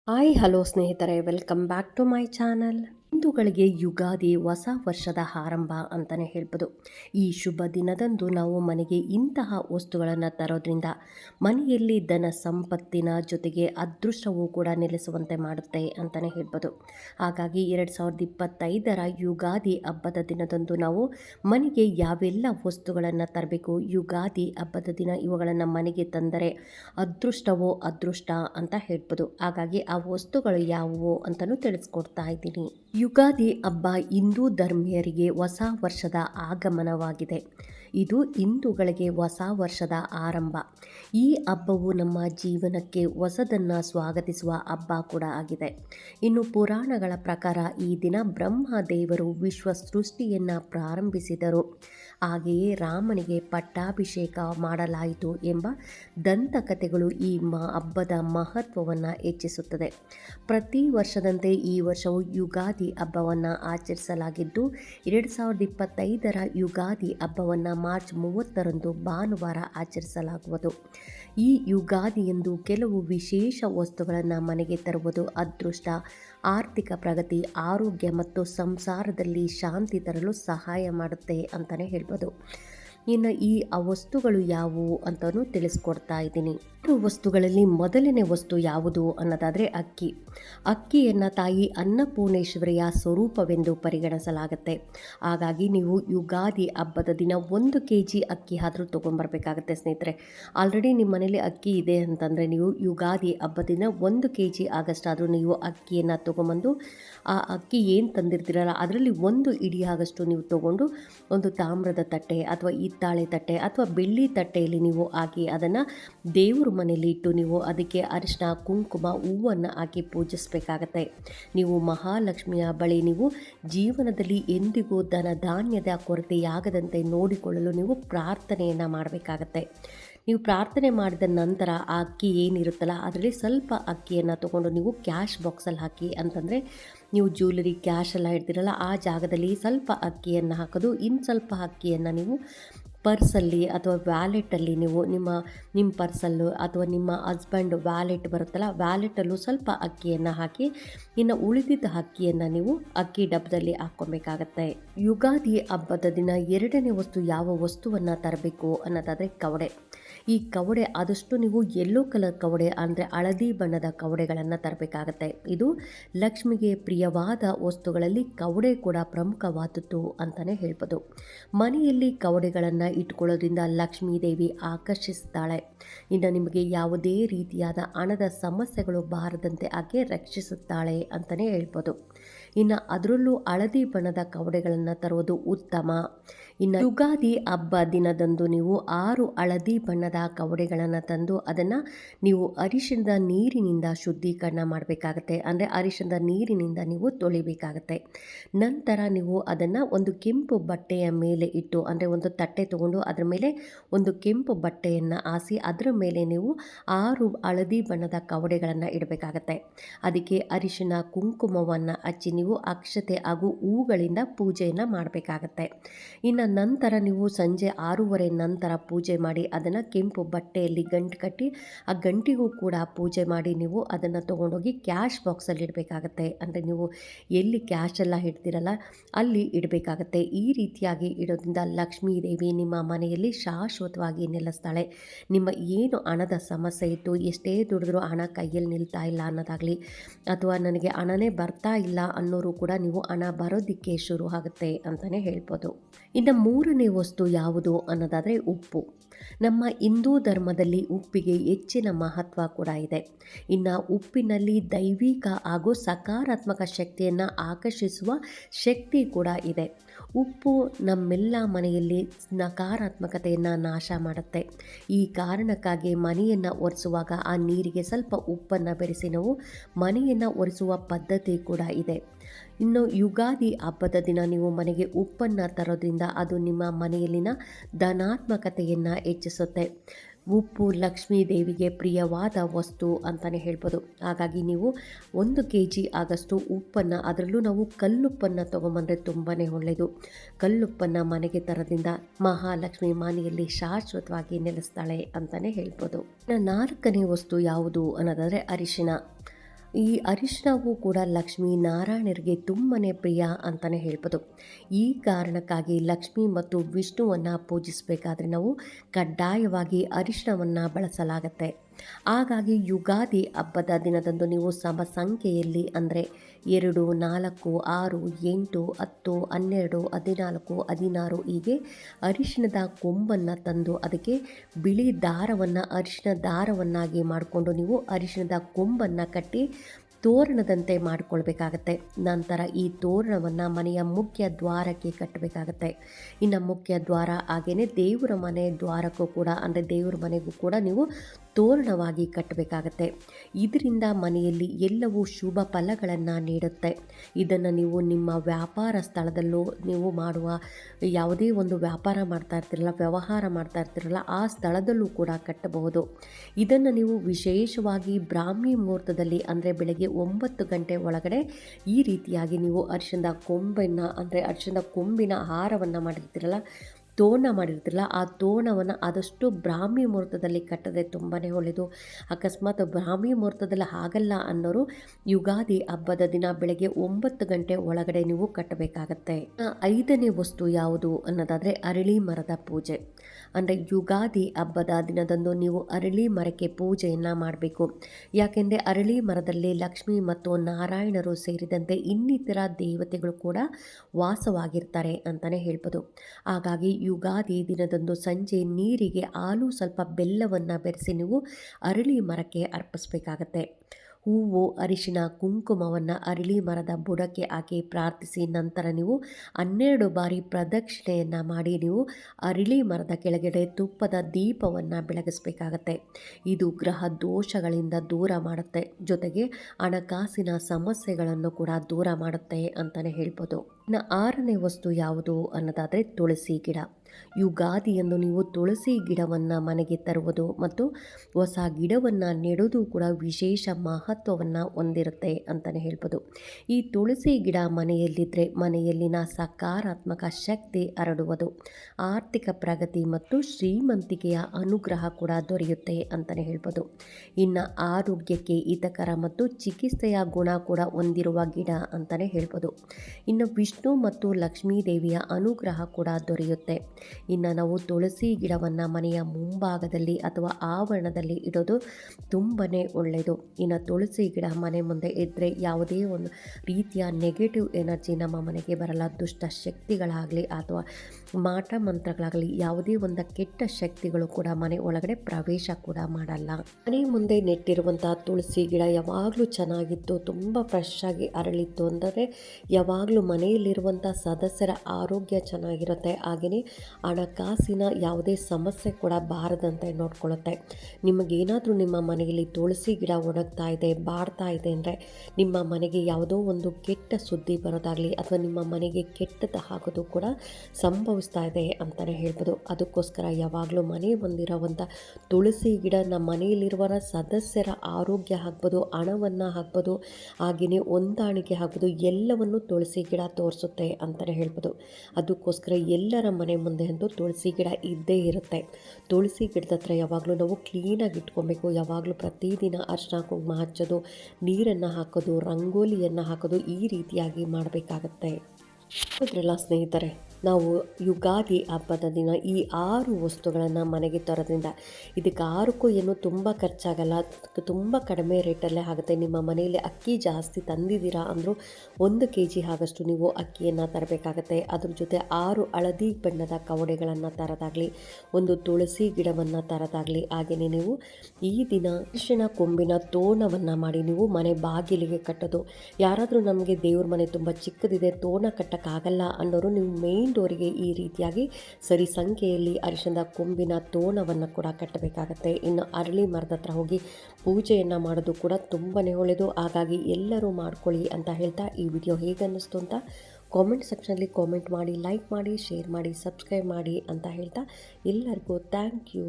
hi hello ಸ್ನೇಹಿತರೆ welcome back to my channel ಹಿಂದೂಗಳಿಗೆ ಯುಗಾದಿ ಹೊಸ ವರ್ಷದ ಆರಂಭ ಅಂತಲೇ ಹೇಳ್ಬೋದು ಈ ಶುಭ ದಿನದಂದು ನಾವು ಮನೆಗೆ ಇಂತಹ ವಸ್ತುಗಳನ್ನು ತರೋದ್ರಿಂದ ಮನೆಯಲ್ಲಿ ಧನ ಸಂಪತ್ತಿನ ಜೊತೆಗೆ ಅದೃಷ್ಟವೂ ಕೂಡ ನೆಲೆಸುವಂತೆ ಮಾಡುತ್ತೆ ಅಂತಲೇ ಹೇಳ್ಬೋದು ಹಾಗಾಗಿ ಎರಡು ಸಾವಿರದ ಇಪ್ಪತ್ತೈದರ ಯುಗಾದಿ ಹಬ್ಬದ ದಿನದಂದು ನಾವು ಮನೆಗೆ ಯಾವೆಲ್ಲ ವಸ್ತುಗಳನ್ನು ತರಬೇಕು ಯುಗಾದಿ ಹಬ್ಬದ ದಿನ ಇವುಗಳನ್ನು ಮನೆಗೆ ತಂದರೆ ಅದೃಷ್ಟವೋ ಅದೃಷ್ಟ ಅಂತ ಹೇಳ್ಬೋದು ಹಾಗಾಗಿ ಆ ವಸ್ತುಗಳು ಯಾವುವು ಅಂತಲೂ ತಿಳಿಸ್ಕೊಡ್ತಾ ಇದ್ದೀನಿ ಯುಗಾದಿ ಹಬ್ಬ ಹಿಂದೂ ಧರ್ಮೀಯರಿಗೆ ಹೊಸ ವರ್ಷದ ಆಗಮನವಾಗಿದೆ ಇದು ಹಿಂದೂಗಳಿಗೆ ಹೊಸ ವರ್ಷದ ಆರಂಭ ಈ ಹಬ್ಬವು ನಮ್ಮ ಜೀವನಕ್ಕೆ ಹೊಸದನ್ನು ಸ್ವಾಗತಿಸುವ ಹಬ್ಬ ಕೂಡ ಆಗಿದೆ ಇನ್ನು ಪುರಾಣಗಳ ಪ್ರಕಾರ ಈ ದಿನ ಬ್ರಹ್ಮ ದೇವರು ವಿಶ್ವ ಸೃಷ್ಟಿಯನ್ನು ಪ್ರಾರಂಭಿಸಿದರು ಹಾಗೆಯೇ ರಾಮನಿಗೆ ಪಟ್ಟಾಭಿಷೇಕ ಮಾಡಲಾಯಿತು ಎಂಬ ದಂತಕಥೆಗಳು ಈ ಮ ಹಬ್ಬದ ಮಹತ್ವವನ್ನು ಹೆಚ್ಚಿಸುತ್ತದೆ ಪ್ರತಿ ವರ್ಷದಂತೆ ಈ ವರ್ಷವು ಯುಗಾದಿ ಹಬ್ಬವನ್ನು ಆಚರಿಸಲಾಗಿದ್ದು ಎರಡು ಸಾವಿರದ ಇಪ್ಪತ್ತೈದರ ಯುಗಾದಿ ಹಬ್ಬವನ್ನು ಮಾರ್ಚ್ ಮೂವತ್ತರಂದು ಭಾನುವಾರ ಆಚರಿಸಲಾಗುವುದು ಈ ಯುಗಾದಿಯಂದು ಕೆಲವು ವಿಶೇಷ ವಸ್ತುಗಳನ್ನು ಮನೆಗೆ ತರುವುದು ಅದೃಷ್ಟ ಆರ್ಥಿಕ ಪ್ರಗತಿ ಆರೋಗ್ಯ ಮತ್ತು ಸಂಸಾರದಲ್ಲಿ ಶಾಂತಿ ತರಲು ಸಹಾಯ ಮಾಡುತ್ತೆ ಅಂತಲೇ ಹೇಳ್ಬೋದು ಇನ್ನು ಈ ಆ ವಸ್ತುಗಳು ಯಾವುವು ಅಂತಲೂ ತಿಳಿಸ್ಕೊಡ್ತಾ ಇದ್ದೀನಿ ವಸ್ತುಗಳಲ್ಲಿ ಮೊದಲನೇ ವಸ್ತು ಯಾವುದು ಅನ್ನೋದಾದರೆ ಅಕ್ಕಿ ಅಕ್ಕಿಯನ್ನು ತಾಯಿ ಅನ್ನಪೂರ್ಣೇಶ್ವರಿಯ ಸ್ವರೂಪವೆಂದು ಪರಿಗಣಿಸಲಾಗುತ್ತೆ ಹಾಗಾಗಿ ನೀವು ಯುಗಾದಿ ಹಬ್ಬದ ದಿನ ಒಂದು ಕೆ ಜಿ ಅಕ್ಕಿ ಆದರೂ ತೊಗೊಂಬರ್ಬೇಕಾಗತ್ತೆ ಸ್ನೇಹಿತರೆ ಆಲ್ರೆಡಿ ನಿಮ್ಮ ಮನೇಲಿ ಅಕ್ಕಿ ಇದೆ ಅಂತಂದರೆ ನೀವು ಯುಗಾದಿ ಹಬ್ಬದ ದಿನ ಒಂದು ಕೆ ಜಿ ಆಗಷ್ಟಾದರೂ ನೀವು ಅಕ್ಕಿಯನ್ನು ತೊಗೊಂಬಂದು ಆ ಅಕ್ಕಿ ಏನು ತಂದಿರ್ತೀರಲ್ಲ ಅದರಲ್ಲಿ ಒಂದು ಇಡಿಯಾಗಷ್ಟು ನೀವು ತೊಗೊಂಡು ಒಂದು ತಾಮ್ರದ ತಟ್ಟೆ ಅಥವಾ ಈ ಹಿತ್ತಾಳೆ ತಟ್ಟೆ ಅಥವಾ ಬೆಳ್ಳಿ ತಟ್ಟೆಯಲ್ಲಿ ನೀವು ಹಾಕಿ ಅದನ್ನು ದೇವ್ರ ಮನೆಯಲ್ಲಿ ಇಟ್ಟು ನೀವು ಅದಕ್ಕೆ ಅರಿಶಿನ ಕುಂಕುಮ ಹೂವನ್ನು ಹಾಕಿ ಪೂಜಿಸಬೇಕಾಗತ್ತೆ ನೀವು ಮಹಾಲಕ್ಷ್ಮಿಯ ಬಳಿ ನೀವು ಜೀವನದಲ್ಲಿ ಎಂದಿಗೂ ಧನ ಧಾನ್ಯದ ಕೊರತೆಯಾಗದಂತೆ ನೋಡಿಕೊಳ್ಳಲು ನೀವು ಪ್ರಾರ್ಥನೆಯನ್ನು ಮಾಡಬೇಕಾಗತ್ತೆ ನೀವು ಪ್ರಾರ್ಥನೆ ಮಾಡಿದ ನಂತರ ಆ ಅಕ್ಕಿ ಏನಿರುತ್ತಲ್ಲ ಅದರಲ್ಲಿ ಸ್ವಲ್ಪ ಅಕ್ಕಿಯನ್ನು ತೊಗೊಂಡು ನೀವು ಕ್ಯಾಶ್ ಬಾಕ್ಸಲ್ಲಿ ಹಾಕಿ ಅಂತಂದರೆ ನೀವು ಜ್ಯುವೆಲರಿ ಕ್ಯಾಶ್ ಎಲ್ಲ ಇಡ್ತಿರಲ್ಲ ಆ ಜಾಗದಲ್ಲಿ ಸ್ವಲ್ಪ ಅಕ್ಕಿಯನ್ನು ಹಾಕೋದು ಇನ್ನು ಸ್ವಲ್ಪ ಅಕ್ಕಿಯನ್ನು ನೀವು ಪರ್ಸಲ್ಲಿ ಅಥವಾ ವ್ಯಾಲೆಟಲ್ಲಿ ನೀವು ನಿಮ್ಮ ನಿಮ್ಮ ಪರ್ಸಲ್ಲು ಅಥವಾ ನಿಮ್ಮ ಹಸ್ಬೆಂಡ್ ವ್ಯಾಲೆಟ್ ಬರುತ್ತಲ್ಲ ವ್ಯಾಲೆಟಲ್ಲೂ ಸ್ವಲ್ಪ ಅಕ್ಕಿಯನ್ನು ಹಾಕಿ ಇನ್ನು ಉಳಿದಿದ್ದ ಅಕ್ಕಿಯನ್ನು ನೀವು ಅಕ್ಕಿ ಡಬ್ಬದಲ್ಲಿ ಹಾಕ್ಕೊಬೇಕಾಗತ್ತೆ ಯುಗಾದಿ ಹಬ್ಬದ ದಿನ ಎರಡನೇ ವಸ್ತು ಯಾವ ವಸ್ತುವನ್ನು ತರಬೇಕು ಅನ್ನೋದಾದರೆ ಕವಡೆ ಈ ಕವಡೆ ಆದಷ್ಟು ನೀವು ಯೆಲ್ಲೋ ಕಲರ್ ಕವಡೆ ಅಂದರೆ ಹಳದಿ ಬಣ್ಣದ ಕವಡೆಗಳನ್ನು ತರಬೇಕಾಗತ್ತೆ ಇದು ಲಕ್ಷ್ಮಿಗೆ ಪ್ರಿಯವಾದ ವಸ್ತುಗಳಲ್ಲಿ ಕವಡೆ ಕೂಡ ಪ್ರಮುಖವಾದದ್ದು ಅಂತಲೇ ಹೇಳ್ಬೋದು ಮನೆಯಲ್ಲಿ ಕವಡೆಗಳನ್ನು ಇಟ್ಕೊಳ್ಳೋದ್ರಿಂದ ಲಕ್ಷ್ಮೀ ದೇವಿ ಆಕರ್ಷಿಸ್ತಾಳೆ ಇನ್ನು ನಿಮಗೆ ಯಾವುದೇ ರೀತಿಯಾದ ಹಣದ ಸಮಸ್ಯೆಗಳು ಬಾರದಂತೆ ಆಕೆ ರಕ್ಷಿಸುತ್ತಾಳೆ ಅಂತಲೇ ಹೇಳ್ಬೋದು ಇನ್ನು ಅದರಲ್ಲೂ ಹಳದಿ ಬಣ್ಣದ ಕವಡೆಗಳನ್ನು ತರುವುದು ಉತ್ತಮ ಇನ್ನು ಯುಗಾದಿ ಹಬ್ಬ ದಿನದಂದು ನೀವು ಆರು ಹಳದಿ ಬಣ್ಣ ಕವಡೆಗಳನ್ನು ತಂದು ಅದನ್ನು ನೀವು ಅರಿಶಿಣದ ನೀರಿನಿಂದ ಶುದ್ಧೀಕರಣ ಮಾಡಬೇಕಾಗತ್ತೆ ಅಂದರೆ ಅರಿಶಿಣದ ನೀರಿನಿಂದ ನೀವು ತೊಳಿಬೇಕಾಗತ್ತೆ ನಂತರ ನೀವು ಅದನ್ನು ಒಂದು ಕೆಂಪು ಬಟ್ಟೆಯ ಮೇಲೆ ಇಟ್ಟು ಅಂದರೆ ಒಂದು ತಟ್ಟೆ ತಗೊಂಡು ಅದರ ಮೇಲೆ ಒಂದು ಕೆಂಪು ಬಟ್ಟೆಯನ್ನು ಆಸಿ ಅದರ ಮೇಲೆ ನೀವು ಆರು ಹಳದಿ ಬಣ್ಣದ ಕವಡೆಗಳನ್ನು ಇಡಬೇಕಾಗತ್ತೆ ಅದಕ್ಕೆ ಅರಿಶಿನ ಕುಂಕುಮವನ್ನು ಹಚ್ಚಿ ನೀವು ಅಕ್ಷತೆ ಹಾಗೂ ಹೂಗಳಿಂದ ಪೂಜೆಯನ್ನು ಮಾಡಬೇಕಾಗತ್ತೆ ಇನ್ನು ನಂತರ ನೀವು ಸಂಜೆ ಆರೂವರೆ ನಂತರ ಪೂಜೆ ಮಾಡಿ ಅದನ್ನು ಕೆಂಪು ಬಟ್ಟೆಯಲ್ಲಿ ಗಂಟು ಕಟ್ಟಿ ಆ ಗಂಟಿಗೂ ಕೂಡ ಪೂಜೆ ಮಾಡಿ ನೀವು ಅದನ್ನು ತೊಗೊಂಡೋಗಿ ಕ್ಯಾಶ್ ಬಾಕ್ಸಲ್ಲಿ ಇಡಬೇಕಾಗತ್ತೆ ಅಂದರೆ ನೀವು ಎಲ್ಲಿ ಕ್ಯಾಶ್ ಇಡ್ತೀರಲ್ಲ ಅಲ್ಲಿ ಇಡಬೇಕಾಗತ್ತೆ ಈ ರೀತಿಯಾಗಿ ಇಡೋದ್ರಿಂದ ಲಕ್ಷ್ಮೀ ದೇವಿ ನಿಮ್ಮ ಮನೆಯಲ್ಲಿ ಶಾಶ್ವತವಾಗಿ ನೆಲೆಸ್ತಾಳೆ ನಿಮ್ಮ ಏನು ಹಣದ ಸಮಸ್ಯೆ ಇತ್ತು ಎಷ್ಟೇ ದುಡಿದ್ರೂ ಹಣ ಕೈಯಲ್ಲಿ ನಿಲ್ತಾ ಇಲ್ಲ ಅನ್ನೋದಾಗಲಿ ಅಥವಾ ನನಗೆ ಹಣನೇ ಬರ್ತಾ ಇಲ್ಲ ಅನ್ನೋರು ಕೂಡ ನೀವು ಹಣ ಬರೋದಕ್ಕೆ ಶುರು ಆಗುತ್ತೆ ಅಂತಲೇ ಹೇಳ್ಬೋದು ಇನ್ನು ಮೂರನೇ ವಸ್ತು ಯಾವುದು ಅನ್ನೋದಾದರೆ ಉಪ್ಪು ನಮ್ಮ ಹಿಂದೂ ಧರ್ಮದಲ್ಲಿ ಉಪ್ಪಿಗೆ ಹೆಚ್ಚಿನ ಮಹತ್ವ ಕೂಡ ಇದೆ ಇನ್ನು ಉಪ್ಪಿನಲ್ಲಿ ದೈವಿಕ ಹಾಗೂ ಸಕಾರಾತ್ಮಕ ಶಕ್ತಿಯನ್ನು ಆಕರ್ಷಿಸುವ ಶಕ್ತಿ ಕೂಡ ಇದೆ ಉಪ್ಪು ನಮ್ಮೆಲ್ಲ ಮನೆಯಲ್ಲಿ ನಕಾರಾತ್ಮಕತೆಯನ್ನು ನಾಶ ಮಾಡುತ್ತೆ ಈ ಕಾರಣಕ್ಕಾಗಿ ಮನೆಯನ್ನು ಒರೆಸುವಾಗ ಆ ನೀರಿಗೆ ಸ್ವಲ್ಪ ಉಪ್ಪನ್ನು ಬೆರೆಸಿ ನಾವು ಮನೆಯನ್ನು ಒರೆಸುವ ಪದ್ಧತಿ ಕೂಡ ಇದೆ ಇನ್ನು ಯುಗಾದಿ ಹಬ್ಬದ ದಿನ ನೀವು ಮನೆಗೆ ಉಪ್ಪನ್ನು ತರೋದ್ರಿಂದ ಅದು ನಿಮ್ಮ ಮನೆಯಲ್ಲಿನ ಧನಾತ್ಮಕತೆಯನ್ನು ಹೆಚ್ಚಿಸುತ್ತೆ ಉಪ್ಪು ಲಕ್ಷ್ಮೀ ದೇವಿಗೆ ಪ್ರಿಯವಾದ ವಸ್ತು ಅಂತಲೇ ಹೇಳ್ಬೋದು ಹಾಗಾಗಿ ನೀವು ಒಂದು ಕೆ ಜಿ ಆಗಷ್ಟು ಉಪ್ಪನ್ನು ಅದರಲ್ಲೂ ನಾವು ಕಲ್ಲುಪ್ಪನ್ನು ತೊಗೊಂಬಂದರೆ ತುಂಬಾ ಒಳ್ಳೆಯದು ಕಲ್ಲುಪ್ಪನ್ನು ಮನೆಗೆ ತರೋದ್ರಿಂದ ಮಹಾಲಕ್ಷ್ಮಿ ಮನೆಯಲ್ಲಿ ಶಾಶ್ವತವಾಗಿ ನೆಲೆಸ್ತಾಳೆ ಅಂತಲೇ ಹೇಳ್ಬೋದು ನಾಲ್ಕನೇ ವಸ್ತು ಯಾವುದು ಅನ್ನೋದಾದರೆ ಅರಿಶಿನ ಈ ಅರಿಶಿನವು ಕೂಡ ಲಕ್ಷ್ಮೀ ನಾರಾಯಣರಿಗೆ ತುಂಬನೇ ಪ್ರಿಯ ಅಂತಲೇ ಹೇಳ್ಬೋದು ಈ ಕಾರಣಕ್ಕಾಗಿ ಲಕ್ಷ್ಮಿ ಮತ್ತು ವಿಷ್ಣುವನ್ನು ಪೂಜಿಸಬೇಕಾದ್ರೆ ನಾವು ಕಡ್ಡಾಯವಾಗಿ ಅರಿಶಿನವನ್ನು ಬಳಸಲಾಗತ್ತೆ ಹಾಗಾಗಿ ಯುಗಾದಿ ಹಬ್ಬದ ದಿನದಂದು ನೀವು ಸಮ ಸಂಖ್ಯೆಯಲ್ಲಿ ಅಂದರೆ ಎರಡು ನಾಲ್ಕು ಆರು ಎಂಟು ಹತ್ತು ಹನ್ನೆರಡು ಹದಿನಾಲ್ಕು ಹದಿನಾರು ಹೀಗೆ ಅರಿಶಿಣದ ಕೊಂಬನ್ನು ತಂದು ಅದಕ್ಕೆ ಬಿಳಿ ದಾರವನ್ನು ಅರಿಶಿನ ದಾರವನ್ನಾಗಿ ಮಾಡಿಕೊಂಡು ನೀವು ಅರಿಶಿಣದ ಕೊಂಬನ್ನು ಕಟ್ಟಿ ತೋರಣದಂತೆ ಮಾಡಿಕೊಳ್ಬೇಕಾಗತ್ತೆ ನಂತರ ಈ ತೋರಣವನ್ನು ಮನೆಯ ಮುಖ್ಯ ದ್ವಾರಕ್ಕೆ ಕಟ್ಟಬೇಕಾಗತ್ತೆ ಇನ್ನು ಮುಖ್ಯ ದ್ವಾರ ಹಾಗೆಯೇ ದೇವರ ಮನೆ ದ್ವಾರಕ್ಕೂ ಕೂಡ ಅಂದರೆ ದೇವರ ಮನೆಗೂ ಕೂಡ ನೀವು ತೋರಣವಾಗಿ ಕಟ್ಟಬೇಕಾಗತ್ತೆ ಇದರಿಂದ ಮನೆಯಲ್ಲಿ ಎಲ್ಲವೂ ಶುಭ ಫಲಗಳನ್ನು ನೀಡುತ್ತೆ ಇದನ್ನು ನೀವು ನಿಮ್ಮ ವ್ಯಾಪಾರ ಸ್ಥಳದಲ್ಲೂ ನೀವು ಮಾಡುವ ಯಾವುದೇ ಒಂದು ವ್ಯಾಪಾರ ಮಾಡ್ತಾ ಇರ್ತಿರಲ್ಲ ವ್ಯವಹಾರ ಮಾಡ್ತಾ ಇರ್ತಿರಲ್ಲ ಆ ಸ್ಥಳದಲ್ಲೂ ಕೂಡ ಕಟ್ಟಬಹುದು ಇದನ್ನು ನೀವು ವಿಶೇಷವಾಗಿ ಬ್ರಾಹ್ಮಿ ಮುಹೂರ್ತದಲ್ಲಿ ಅಂದರೆ ಬೆಳಗ್ಗೆ ಒಂಬತ್ತು ಗಂಟೆ ಒಳಗಡೆ ಈ ರೀತಿಯಾಗಿ ನೀವು ಅರಿಶಿಣದ ಕೊಂಬನ್ನು ಅಂದರೆ ಅರಿಶಿಣದ ಕೊಂಬಿನ ಆಹಾರವನ್ನು ಮಾಡಿರ್ತೀರಲ್ಲ ತೋರಣ ಮಾಡಿರ್ತಿಲ್ಲ ಆ ತೋರಣವನ್ನು ಆದಷ್ಟು ಬ್ರಾಹ್ಮಿ ಮುಹೂರ್ತದಲ್ಲಿ ಕಟ್ಟದೆ ತುಂಬಾ ಒಳ್ಳೆಯದು ಅಕಸ್ಮಾತ್ ಬ್ರಾಹ್ಮಿ ಮುಹೂರ್ತದಲ್ಲಿ ಆಗಲ್ಲ ಅನ್ನೋರು ಯುಗಾದಿ ಹಬ್ಬದ ದಿನ ಬೆಳಗ್ಗೆ ಒಂಬತ್ತು ಗಂಟೆ ಒಳಗಡೆ ನೀವು ಕಟ್ಟಬೇಕಾಗತ್ತೆ ಐದನೇ ವಸ್ತು ಯಾವುದು ಅನ್ನೋದಾದರೆ ಅರಳಿ ಮರದ ಪೂಜೆ ಅಂದರೆ ಯುಗಾದಿ ಹಬ್ಬದ ದಿನದಂದು ನೀವು ಅರಳಿ ಮರಕ್ಕೆ ಪೂಜೆಯನ್ನು ಮಾಡಬೇಕು ಯಾಕೆಂದರೆ ಅರಳಿ ಮರದಲ್ಲಿ ಲಕ್ಷ್ಮಿ ಮತ್ತು ನಾರಾಯಣರು ಸೇರಿದಂತೆ ಇನ್ನಿತರ ದೇವತೆಗಳು ಕೂಡ ವಾಸವಾಗಿರ್ತಾರೆ ಅಂತಲೇ ಹೇಳ್ಬೋದು ಹಾಗಾಗಿ ಯುಗಾದಿ ದಿನದಂದು ಸಂಜೆ ನೀರಿಗೆ ಹಾಲು ಸ್ವಲ್ಪ ಬೆಲ್ಲವನ್ನು ಬೆರೆಸಿ ನೀವು ಅರಳಿ ಮರಕ್ಕೆ ಅರ್ಪಿಸಬೇಕಾಗತ್ತೆ ಹೂವು ಅರಿಶಿನ ಕುಂಕುಮವನ್ನು ಅರಳಿ ಮರದ ಬುಡಕ್ಕೆ ಹಾಕಿ ಪ್ರಾರ್ಥಿಸಿ ನಂತರ ನೀವು ಹನ್ನೆರಡು ಬಾರಿ ಪ್ರದಕ್ಷಿಣೆಯನ್ನು ಮಾಡಿ ನೀವು ಅರಳಿ ಮರದ ಕೆಳಗಡೆ ತುಪ್ಪದ ದೀಪವನ್ನು ಬೆಳಗಿಸಬೇಕಾಗತ್ತೆ ಇದು ಗ್ರಹ ದೋಷಗಳಿಂದ ದೂರ ಮಾಡುತ್ತೆ ಜೊತೆಗೆ ಹಣಕಾಸಿನ ಸಮಸ್ಯೆಗಳನ್ನು ಕೂಡ ದೂರ ಮಾಡುತ್ತೆ ಅಂತಲೇ ಹೇಳ್ಬೋದು ಇನ್ನು ಆರನೇ ವಸ್ತು ಯಾವುದು ಅನ್ನೋದಾದರೆ ತುಳಸಿ ಗಿಡ ಯುಗಾದಿಯನ್ನು ನೀವು ತುಳಸಿ ಗಿಡವನ್ನು ಮನೆಗೆ ತರುವುದು ಮತ್ತು ಹೊಸ ಗಿಡವನ್ನು ನೆಡೋದು ಕೂಡ ವಿಶೇಷ ಮಹತ್ವವನ್ನು ಹೊಂದಿರುತ್ತೆ ಅಂತಲೇ ಹೇಳ್ಬೋದು ಈ ತುಳಸಿ ಗಿಡ ಮನೆಯಲ್ಲಿದ್ದರೆ ಮನೆಯಲ್ಲಿನ ಸಕಾರಾತ್ಮಕ ಶಕ್ತಿ ಹರಡುವುದು ಆರ್ಥಿಕ ಪ್ರಗತಿ ಮತ್ತು ಶ್ರೀಮಂತಿಕೆಯ ಅನುಗ್ರಹ ಕೂಡ ದೊರೆಯುತ್ತೆ ಅಂತಲೇ ಹೇಳ್ಬೋದು ಇನ್ನು ಆರೋಗ್ಯಕ್ಕೆ ಹಿತಕರ ಮತ್ತು ಚಿಕಿತ್ಸೆಯ ಗುಣ ಕೂಡ ಹೊಂದಿರುವ ಗಿಡ ಅಂತಲೇ ಹೇಳ್ಬೋದು ಇನ್ನು ವಿಷ್ಣು ಮತ್ತು ಲಕ್ಷ್ಮೀ ದೇವಿಯ ಅನುಗ್ರಹ ಕೂಡ ದೊರೆಯುತ್ತೆ ಇನ್ನು ನಾವು ತುಳಸಿ ಗಿಡವನ್ನು ಮನೆಯ ಮುಂಭಾಗದಲ್ಲಿ ಅಥವಾ ಆವರಣದಲ್ಲಿ ಇಡೋದು ತುಂಬಾ ಒಳ್ಳೆಯದು ಇನ್ನು ತುಳಸಿ ಗಿಡ ಮನೆ ಮುಂದೆ ಇದ್ದರೆ ಯಾವುದೇ ಒಂದು ರೀತಿಯ ನೆಗೆಟಿವ್ ಎನರ್ಜಿ ನಮ್ಮ ಮನೆಗೆ ಬರಲ್ಲ ದುಷ್ಟ ಶಕ್ತಿಗಳಾಗಲಿ ಅಥವಾ ಮಾಟ ಮಂತ್ರಗಳಾಗಲಿ ಯಾವುದೇ ಒಂದು ಕೆಟ್ಟ ಶಕ್ತಿಗಳು ಕೂಡ ಮನೆ ಒಳಗಡೆ ಪ್ರವೇಶ ಕೂಡ ಮಾಡಲ್ಲ ಮನೆ ಮುಂದೆ ನೆಟ್ಟಿರುವಂತಹ ತುಳಸಿ ಗಿಡ ಯಾವಾಗಲೂ ಚೆನ್ನಾಗಿತ್ತು ತುಂಬ ಫ್ರೆಶ್ ಆಗಿ ಅರಳಿತ್ತು ಅಂದರೆ ಯಾವಾಗಲೂ ಮನೆಯಲ್ಲಿರುವಂಥ ಸದಸ್ಯರ ಆರೋಗ್ಯ ಚೆನ್ನಾಗಿರುತ್ತೆ ಹಾಗೆಯೇ ಹಣಕಾಸಿನ ಯಾವುದೇ ಸಮಸ್ಯೆ ಕೂಡ ಬಾರದಂತೆ ನೋಡ್ಕೊಳ್ಳುತ್ತೆ ನಿಮಗೇನಾದರೂ ನಿಮ್ಮ ಮನೆಯಲ್ಲಿ ತುಳಸಿ ಗಿಡ ಒಣಗ್ತಾ ಇದೆ ಬಾಡ್ತಾ ಇದೆ ಅಂದರೆ ನಿಮ್ಮ ಮನೆಗೆ ಯಾವುದೋ ಒಂದು ಕೆಟ್ಟ ಸುದ್ದಿ ಬರೋದಾಗಲಿ ಅಥವಾ ನಿಮ್ಮ ಮನೆಗೆ ಕೆಟ್ಟದ ಹಾಕೋದು ಕೂಡ ಸಂಭವ ಅನುಭವಿಸ್ತಾ ಇದೆ ಅಂತಲೇ ಹೇಳ್ಬೋದು ಅದಕ್ಕೋಸ್ಕರ ಯಾವಾಗಲೂ ಮನೆ ಬಂದಿರೋವಂಥ ತುಳಸಿ ಗಿಡ ನಮ್ಮ ಮನೆಯಲ್ಲಿರುವ ಸದಸ್ಯರ ಆರೋಗ್ಯ ಹಾಕ್ಬೋದು ಹಣವನ್ನು ಹಾಕ್ಬೋದು ಹಾಗೆಯೇ ಹೊಂದಾಣಿಕೆ ಹಾಕ್ಬೋದು ಎಲ್ಲವನ್ನು ತುಳಸಿ ಗಿಡ ತೋರಿಸುತ್ತೆ ಅಂತಲೇ ಹೇಳ್ಬೋದು ಅದಕ್ಕೋಸ್ಕರ ಎಲ್ಲರ ಮನೆ ಮುಂದೆ ಅಂತೂ ತುಳಸಿ ಗಿಡ ಇದ್ದೇ ಇರುತ್ತೆ ತುಳಸಿ ಗಿಡದ ಹತ್ರ ಯಾವಾಗಲೂ ನಾವು ಕ್ಲೀನಾಗಿ ಇಟ್ಕೊಬೇಕು ಯಾವಾಗಲೂ ಪ್ರತಿದಿನ ಅರ್ಶನ ಕುಂಕುಮ ಹಚ್ಚೋದು ನೀರನ್ನು ಹಾಕೋದು ರಂಗೋಲಿಯನ್ನು ಹಾಕೋದು ಈ ರೀತಿಯಾಗಿ ಮಾಡಬೇಕಾಗತ್ತೆ ಹೌದ್ರಲ್ಲ ಸ್ನೇಹಿತರೆ ನಾವು ಯುಗಾದಿ ಹಬ್ಬದ ದಿನ ಈ ಆರು ವಸ್ತುಗಳನ್ನು ಮನೆಗೆ ತರೋದ್ರಿಂದ ಇದಕ್ಕೆ ಆರಕ್ಕೂ ಏನು ತುಂಬ ಖರ್ಚಾಗಲ್ಲ ತುಂಬ ಕಡಿಮೆ ರೇಟಲ್ಲೇ ಆಗುತ್ತೆ ನಿಮ್ಮ ಮನೆಯಲ್ಲಿ ಅಕ್ಕಿ ಜಾಸ್ತಿ ತಂದಿದ್ದೀರಾ ಅಂದರೂ ಒಂದು ಕೆ ಜಿ ಆಗಷ್ಟು ನೀವು ಅಕ್ಕಿಯನ್ನು ತರಬೇಕಾಗತ್ತೆ ಅದ್ರ ಜೊತೆ ಆರು ಹಳದಿ ಬಣ್ಣದ ಕವಡೆಗಳನ್ನು ತರೋದಾಗಲಿ ಒಂದು ತುಳಸಿ ಗಿಡವನ್ನು ತರೋದಾಗಲಿ ಹಾಗೆಯೇ ನೀವು ಈ ದಿನ ಅರಿಶಿನ ಕೊಂಬಿನ ತೋಣವನ್ನು ಮಾಡಿ ನೀವು ಮನೆ ಬಾಗಿಲಿಗೆ ಕಟ್ಟೋದು ಯಾರಾದರೂ ನಮಗೆ ದೇವ್ರ ಮನೆ ತುಂಬ ಚಿಕ್ಕದಿದೆ ತೋಣ ಕಟ್ಟೋಕ್ಕಾಗಲ್ಲ ಅನ್ನೋರು ನೀವು ಮೇಯ್ನ್ ಮುಂದುವರಿಗೆ ಈ ರೀತಿಯಾಗಿ ಸರಿ ಸಂಖ್ಯೆಯಲ್ಲಿ ಅರಿಶಿನದ ಕೊಂಬಿನ ತೋಣವನ್ನು ಕೂಡ ಕಟ್ಟಬೇಕಾಗತ್ತೆ ಇನ್ನು ಅರಳಿ ಮರದ ಹತ್ರ ಹೋಗಿ ಪೂಜೆಯನ್ನು ಮಾಡೋದು ಕೂಡ ತುಂಬಾ ಒಳ್ಳೆಯದು ಹಾಗಾಗಿ ಎಲ್ಲರೂ ಮಾಡ್ಕೊಳ್ಳಿ ಅಂತ ಹೇಳ್ತಾ ಈ ವಿಡಿಯೋ ಹೇಗೆ ಅನ್ನಿಸ್ತು ಅಂತ ಕಾಮೆಂಟ್ ಸೆಕ್ಷನಲ್ಲಿ ಕಾಮೆಂಟ್ ಮಾಡಿ ಲೈಕ್ ಮಾಡಿ ಶೇರ್ ಮಾಡಿ ಸಬ್ಸ್ಕ್ರೈಬ್ ಮಾಡಿ ಅಂತ ಹೇಳ್ತಾ ಎಲ್ಲರಿಗೂ ಥ್ಯಾಂಕ್ ಯು